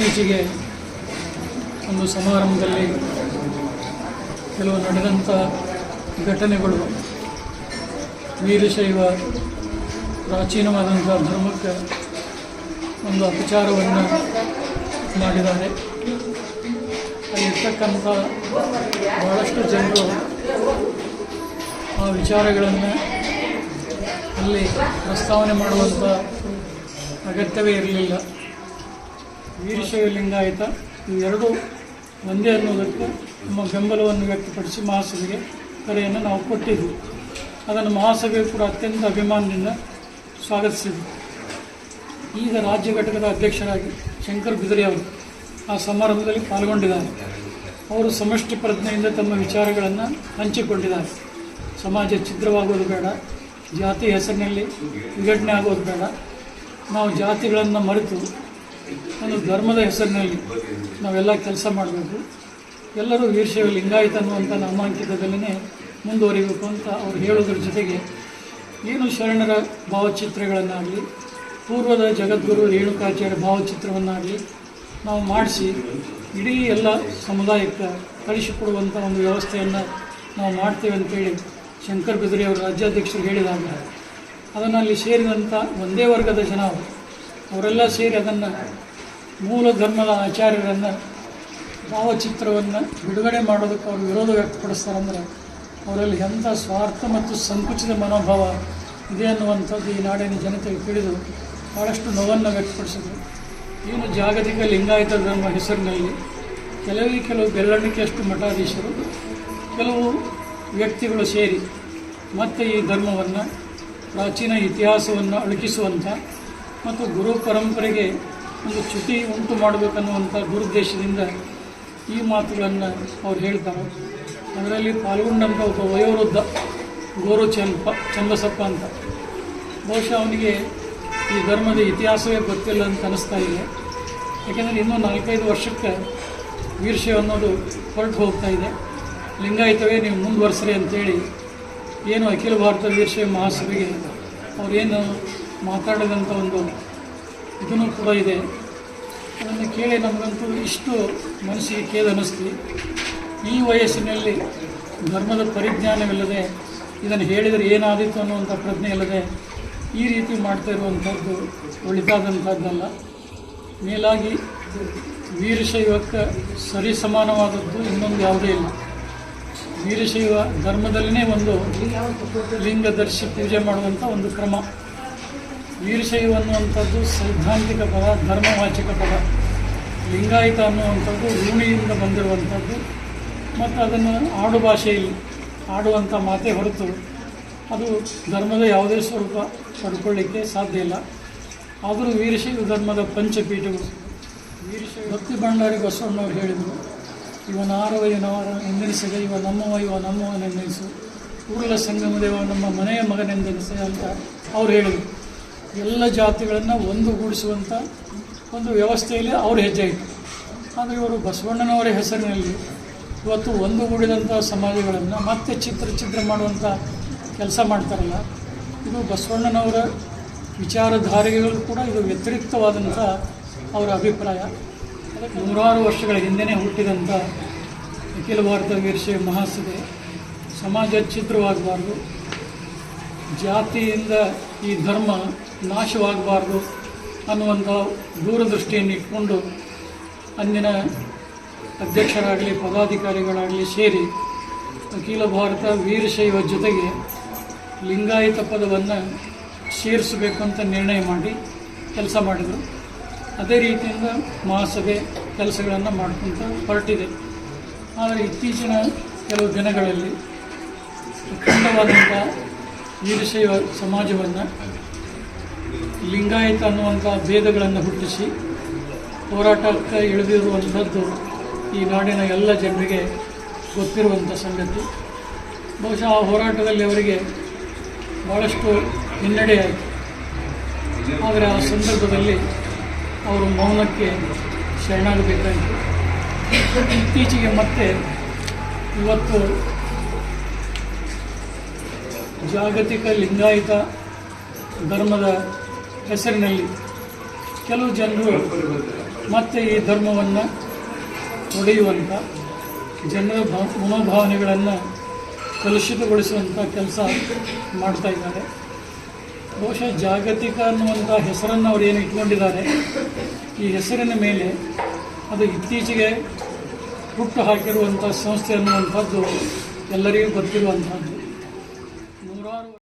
ಇತ್ತೀಚೆಗೆ ಒಂದು ಸಮಾರಂಭದಲ್ಲಿ ಕೆಲವು ನಡೆದಂಥ ಘಟನೆಗಳು ವೀರಶೈವ ಪ್ರಾಚೀನವಾದಂಥ ಧರ್ಮಕ್ಕೆ ಒಂದು ಅಪಚಾರವನ್ನು ಮಾಡಿದ್ದಾರೆ. ಅಲ್ಲಿರ್ತಕ್ಕಂಥ ಭಾಳಷ್ಟು ಜನರು ಆ ವಿಚಾರಗಳನ್ನು ಅಲ್ಲಿ ಪ್ರಸ್ತಾವನೆ ಮಾಡುವಂಥ ಅಗತ್ಯವೇ ಇರಲಿಲ್ಲ. ವೀರಶೈವ ಲಿಂಗಾಯತ ಇವೆರಡೂ ಒಂದೇ ಅನ್ನೋದಕ್ಕೆ ನಮ್ಮ ಬೆಂಬಲವನ್ನು ವ್ಯಕ್ತಪಡಿಸಿ ಮಹಾಸಭೆಗೆ ಕರೆಯನ್ನು ನಾವು ಕೊಟ್ಟಿದ್ವಿ. ಅದನ್ನು ಮಹಾಸಭೆ ಕೂಡ ಅತ್ಯಂತ ಅಭಿಮಾನದಿಂದ ಸ್ವಾಗತಿಸಿದ್ವಿ. ಈಗ ರಾಜ್ಯ ಘಟಕದ ಅಧ್ಯಕ್ಷರಾಗಿ ಶಂಕರ್ ಬಿದರಿ ಅವರು ಆ ಸಮಾರಂಭದಲ್ಲಿ ಪಾಲ್ಗೊಂಡಿದ್ದಾರೆ. ಅವರು ಸಮಷ್ಟಿ ಪ್ರಜ್ಞೆಯಿಂದ ತಮ್ಮ ವಿಚಾರಗಳನ್ನು ಹಂಚಿಕೊಂಡಿದ್ದಾರೆ. ಸಮಾಜ ಛಿದ್ರವಾಗೋದು ಬೇಡ, ಜಾತಿ ಹೆಸರಿನಲ್ಲಿ ವಿಘಟನೆ ಆಗೋದು ಬೇಡ. ನಾವು ಜಾತಿಗಳನ್ನು ಮರೆತು ಒಂದು ಧರ್ಮದ ಹೆಸರಿನಲ್ಲಿ ನಾವೆಲ್ಲ ಕೆಲಸ ಮಾಡಬೇಕು. ಎಲ್ಲರೂ ವೀರಶೈವ ಲಿಂಗಾಯತ ಅನ್ನುವಂಥ ನಾಮಾಂಕಿತದಲ್ಲೇ ಮುಂದುವರಿಬೇಕು ಅಂತ ಅವ್ರು ಹೇಳೋದ್ರ ಜೊತೆಗೆ ಏನು ಶರಣರ ಭಾವಚಿತ್ರಗಳನ್ನಾಗಲಿ, ಪೂರ್ವದ ಜಗದ್ಗುರು ರೇಣುಕಾಚಾರ್ಯ ಭಾವಚಿತ್ರವನ್ನಾಗಲಿ ನಾವು ಮಾಡಿಸಿ ಇಡೀ ಎಲ್ಲ ಸಮುದಾಯಕ್ಕೆ ಕಳಿಸಿಕೊಡುವಂಥ ಒಂದು ವ್ಯವಸ್ಥೆಯನ್ನು ನಾವು ಮಾಡ್ತೇವೆ ಅಂತೇಳಿ ಶಂಕರ್ ಬಿದ್ರಿ ಅವರು ರಾಜ್ಯಾಧ್ಯಕ್ಷರು ಹೇಳಿದಾಗ, ಅದನ್ನು ಅಲ್ಲಿ ಸೇರಿದಂಥ ಒಂದೇ ವರ್ಗದ ಜನ ಅವರೆಲ್ಲ ಸೇರಿ ಅದನ್ನು ಮೂಲ ಧರ್ಮದ ಆಚಾರ್ಯರನ್ನು ಭಾವಚಿತ್ರವನ್ನು ಬಿಡುಗಡೆ ಮಾಡೋದಕ್ಕೆ ಅವರು ವಿರೋಧ ವ್ಯಕ್ತಪಡಿಸ್ತಾರಂದ್ರೆ ಅವರಲ್ಲಿ ಎಂಥ ಸ್ವಾರ್ಥ ಮತ್ತು ಸಂಕುಚಿತ ಮನೋಭಾವ ಇದೆ ಅನ್ನುವಂಥದ್ದು ಈ ನಾಡಿನ ಜನತೆಗೆ ತಿಳಿದು ಭಾಳಷ್ಟು ನೋವನ್ನು ವ್ಯಕ್ತಪಡಿಸಿದರು. ಏನು ಜಾಗತಿಕ ಲಿಂಗಾಯತ ಧರ್ಮ ಹೆಸರಿನಲ್ಲಿ ಕೆಲವೇ ಕೆಲವು ಬೆಳ್ಳಣಿಕೆಯಷ್ಟು ಮಠಾಧೀಶರು, ಕೆಲವು ವ್ಯಕ್ತಿಗಳು ಸೇರಿ ಮತ್ತೆ ಈ ಧರ್ಮವನ್ನು ಪ್ರಾಚೀನ ಇತಿಹಾಸವನ್ನು ಅಳುಕಿಸುವಂಥ ಮತ್ತು ಗುರು ಪರಂಪರೆಗೆ ಒಂದು ಚ್ಯುತಿ ಉಂಟು ಮಾಡಬೇಕನ್ನುವಂಥ ದುರುದ್ದೇಶದಿಂದ ಈ ಮಾತುಗಳನ್ನು ಅವ್ರು ಹೇಳ್ತಾರೆ. ಅದರಲ್ಲಿ ಪಾಲ್ಗೊಂಡಂಥ ಒಬ್ಬ ವಯೋವೃದ್ಧ ಗೋರು ಚಂಪ ಚಂಬಸಪ್ಪ ಅಂತ. ಬಹುಶಃ ಅವನಿಗೆ ಈ ಧರ್ಮದ ಇತಿಹಾಸವೇ ಗೊತ್ತಿಲ್ಲ ಅಂತ ಅನ್ನಿಸ್ತಾ ಇದೆ. ಯಾಕೆಂದರೆ ಇನ್ನೂ ನಾಲ್ಕೈದು ವರ್ಷಕ್ಕೆ ವೀರ್ಷೆ ಅನ್ನೋದು ಹೊರಟು ಹೋಗ್ತಾ ಇದೆ. ಲಿಂಗಾಯತವೇ ನೀವು ಮುಂದುವರೆಸ್ರಿ ಅಂತೇಳಿ ಏನು ಅಖಿಲ ಭಾರತ ವೀರಶೈವ ಮಹಾಸಭೆಗೆ ಅವರೇನು ಮಾತಾಡಿದಂಥ ಒಂದು ಇದನ್ನು ಕೂಡ ಇದೆ. ಅದನ್ನು ಕೇಳಿ ನಮಗಂತೂ ಇಷ್ಟು ಮನಸ್ಸಿಗೆ ಕೇಳಿ ಅನ್ನಿಸ್ತು. ಈ ವಯಸ್ಸಿನಲ್ಲಿ ಧರ್ಮದ ಪರಿಜ್ಞಾನವಿಲ್ಲದೆ ಇದನ್ನು ಹೇಳಿದರೆ ಏನಾದೀತು ಅನ್ನುವಂಥ ಪ್ರಜ್ಞೆ ಇಲ್ಲದೆ ಈ ರೀತಿ ಮಾಡ್ತಾ ಇರುವಂಥದ್ದು ಒಳಿತಾದಂಥದ್ದಲ್ಲ. ಮೇಲಾಗಿ ವೀರಶೈವಕ್ಕೆ ಸರಿ ಸಮಾನವಾದದ್ದು ಇನ್ನೊಂದು ಯಾವುದೇ ಇಲ್ಲ. ವೀರಶೈವ ಧರ್ಮದಲ್ಲಿನೇ ಒಂದು ಲಿಂಗದರ್ಶಿ ಪೂಜೆ ಮಾಡುವಂಥ ಒಂದು ಕ್ರಮ. ವೀರಶೈವ ಅನ್ನುವಂಥದ್ದು ಸೈದ್ಧಾಂತಿಕ ಪದ ಧರ್ಮವಾಚಕ ಪದ, ಲಿಂಗಾಯತ ಅನ್ನುವಂಥದ್ದು ರೂಢಿಯಿಂದ ಬಂದಿರುವಂಥದ್ದು. ಮತ್ತು ಅದನ್ನು ಆಡು ಭಾಷೆಯಲ್ಲಿ, ಆಡುವಂಥ ಮಾತೇ ಹೊರತು ಅದು ಧರ್ಮದ ಯಾವುದೇ ಸ್ವರೂಪ ಪಡ್ಕೊಳ್ಳಿಕ್ಕೆ ಸಾಧ್ಯ ಇಲ್ಲ. ಆದರೂ ವೀರಶೈವ ಧರ್ಮದ ಪಂಚಪೀಠಗಳು. ವೀರಶೈವ ಭಕ್ತಿ ಭಂಡಾರಿ ಬಸವಣ್ಣವ್ರು ಹೇಳಿದರು. ಇವನಾರವ ಇವನವರ ಎಂದೆನಿಸಿದ ಇವ ನಮ್ಮವ, ಇವ ನಮ್ಮವನೆಂದೆನಿಸು ಕೂಡಲ ಸಂಗಮದೇವ ನಮ್ಮ ಮನೆಯ ಮಗನೆಂದೆನಿಸ ಅಂತ ಅವ್ರು ಹೇಳಿದರು. ಎಲ್ಲ ಜಾತಿಗಳನ್ನು ಒಂದುಗೂಡಿಸುವಂಥ ಒಂದು ವ್ಯವಸ್ಥೆಯಲ್ಲಿ ಅವ್ರ ಹೆಜ್ಜೆ ಇತ್ತು. ಆದರೆ ಇವರು ಬಸವಣ್ಣನವರ ಹೆಸರಿನಲ್ಲಿ ಇವತ್ತು ಒಂದುಗೂಡಿದಂಥ ಸಮಾಜಗಳನ್ನು ಮತ್ತೆ ಚಿತ್ರ ಚಿತ್ರ ಮಾಡುವಂಥ ಕೆಲಸ ಮಾಡ್ತಾರಲ್ಲ, ಇದು ಬಸವಣ್ಣನವರ ವಿಚಾರಧಾರೆಗಳು ಕೂಡ ಇದು ವ್ಯತಿರಿಕ್ತವಾದಂಥ ಅವರ ಅಭಿಪ್ರಾಯ. ಅದಕ್ಕೆ ನೂರಾರು ವರ್ಷಗಳ ಹಿಂದೆಯೇ ಹುಟ್ಟಿದಂಥ ಅಖಿಲ ಭಾರತ ವೀರಶೈವ ಮಹಾಸಭೆ ಸಮಾಜ ಛಿದ್ರವಾಗಬಾರ್ದು ಜಾತಿಯಿಂದ ಈ ಧರ್ಮ ನಾಶವಾಗಬಾರ್ದು ಅನ್ನುವಂಥ ದೂರದೃಷ್ಟಿಯನ್ನು ಇಟ್ಕೊಂಡು ಅಂದಿನ ಅಧ್ಯಕ್ಷರಾಗಲಿ, ಪದಾಧಿಕಾರಿಗಳಾಗಲಿ ಸೇರಿ ಅಖಿಲ ಭಾರತ ವೀರಶೈವ ಜೊತೆಗೆ ಲಿಂಗಾಯತ ಪದವನ್ನು ಸೇರಿಸಬೇಕು ಅಂತ ನಿರ್ಣಯ ಮಾಡಿ ಕೆಲಸ ಮಾಡಿದರು. ಅದೇ ರೀತಿಯಿಂದ ಮಹಾಸಭೆ ಕೆಲಸಗಳನ್ನು ಮಾಡ್ಕೊತ ಹೊರಟಿದೆ. ಆದರೆ ಇತ್ತೀಚಿನ ಕೆಲವು ದಿನಗಳಲ್ಲಿ ಅಖಂಡವಾದಂಥ ವೀರಶೈವ ಸಮಾಜವನ್ನು ಲಿಂಗಾಯತ ಅನ್ನುವಂಥ ಭೇದಗಳನ್ನು ಹುಟ್ಟಿಸಿ ಹೋರಾಟಕ್ಕೆ ಇಳಿದಿರುವಂಥದ್ದು ಈ ನಾಡಿನ ಎಲ್ಲ ಜನರಿಗೆ ಗೊತ್ತಿರುವಂಥ ಸಂಗತಿ. ಬಹುಶಃ ಆ ಹೋರಾಟದಲ್ಲಿ ಅವರಿಗೆ ಭಾಳಷ್ಟು ಹಿನ್ನಡೆಯಾಯಿತು ಆದರೆ ಆ ಸಂದರ್ಭದಲ್ಲಿ ಅವರು ಮೌನಕ್ಕೆ ಶರಣಾಗಬೇಕಾಯಿತು. ಇತ್ತೀಚೆಗೆ ಮತ್ತೆ ಇವತ್ತು ಜಾಗತಿಕ ಲಿಂಗಾಯತ ಧರ್ಮದ ಹೆಸರಿನಲ್ಲಿ ಕೆಲವು ಜನರು ಮತ್ತೆ ಈ ಧರ್ಮವನ್ನು ಒಡೆಯುವಂಥ ಜನರ ಭಾವ ಮನೋಭಾವನೆಗಳನ್ನು ಕಲುಷಿತಗೊಳಿಸುವಂಥ ಕೆಲಸ ಮಾಡ್ತಾ ಇದ್ದಾರೆ. ಬಹುಶಃ ಜಾಗತಿಕ ಅನ್ನುವಂಥ ಹೆಸರನ್ನು ಅವರು ಏನು ಇಟ್ಕೊಂಡಿದ್ದಾರೆ, ಈ ಹೆಸರಿನ ಮೇಲೆ ಅದು ಇತ್ತೀಚೆಗೆ ಹುಟ್ಟು ಹಾಕಿರುವಂಥ ಸಂಸ್ಥೆ ಅನ್ನುವಂಥದ್ದು ಎಲ್ಲರಿಗೂ ಗೊತ್ತಿರುವಂಥದ್ದು.